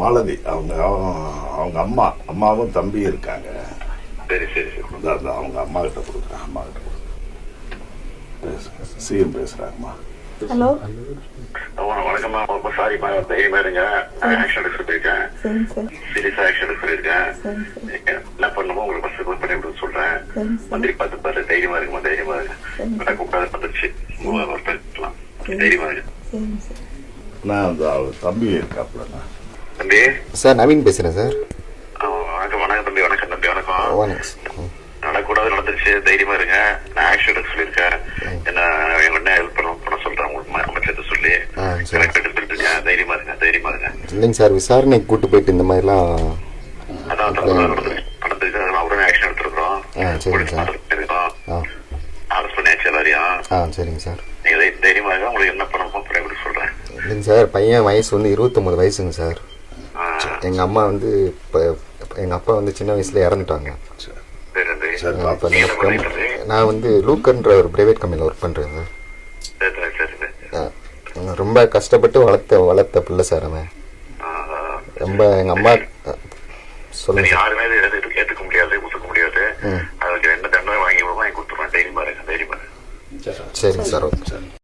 மாலதி அவங்க அவங்க அம்மா அம்மாவும் தம்பி இருக்காங்க. சரி சரி சரி. அவங்க அம்மா கிட்ட கொடுக்குறேன் அம்மா கிட்ட கொடுக்குறேன். சிஎம் பேசுறாங்கம்மா. ஹலோ. வணக்கம்மா ரொம்ப சாரிம்மா தைரியமா இருங்க. ஆக்ஷன் சீரியஸா என்ன பண்ணுமோ உங்களுக்கு பண்ணி விட சொல்றேன். மந்திரி பார்த்து பாரு. தைரியமா இருக்குமா தைரியமா இருக்கு கூப்பிடாத வரலாம் தைரியமா இருக்கு நான் தம்பி இருக்காப்புலண்ணா. தம்பி. சார் நவீன் பேசுகிறேன் சார். வணக்கம் வணக்கம் தம்பி வணக்கம் தம்பி வணக்கம். வணக்கம். நடக்கூடாது நடந்துருச்சு. தைரியமா இருங்க. நான் ஆக்ஷன் எடுக்க சொல்லியிருக்கேன். என்ன என்ன ஹெல்ப் பண்ண பண்ண சொல்றேன். உங்களுக்கு அமைச்சர்கிட்ட சொல்லி. கரெக்ட் எடுத்துட்டு இருக்கேன் தைரியமா இருங்க தைரியமா இருங்க. இல்லைங்க சார் விசாரணைக்கு கூட்டு போயிட்டு இந்த மாதிரிலாம் அதான் நடந்துருக்கு. அதெல்லாம் உடனே ஆக்ஷன் ஆ அரெஸ்ட் பண்ணியாச்சு எல்லாரையும். ஆ சரிங்க சார். நீங்க தை- தைரியமா இருங்க. உங்களுக்கு என்ன பண்ணணுமோ பண்ணி கொடுக்க சொல்றேன். இல்லைங்க சார் பையன் வயசு வந்து இருபத்தொம்பது வயசுங்க சார். எங்கள் அம்மா வந்து இப்போ எங்கள் அப்பா வந்து சின்ன வயசில் இறந்துட்டாங்க. சரி சரி சரி இப்போ நான் வந்து லூக்கர்ன்ற ஒரு ப்ரைவேட் கம்பெனியில் ஒர்க் பண்ணுறேன் சார் சரி சரி, சரி. சரி ரொம்ப கஷ்டப்பட்டு வளர்த்த வளர்த்த பிள்ளை சார் அவன். ரொம்ப எங்கள் அம்மா சொல்லுங்க சார் யாருமே கேட்டுக்க முடியாது ஒத்துக்க முடியாது. அதுக்கு என்ன தண்டனை வாங்கி வாங்கி கொடுத்துருவேன். தைரியமா இருங்க தைரியமா இருங்க சரிங்க சார் ஓகே.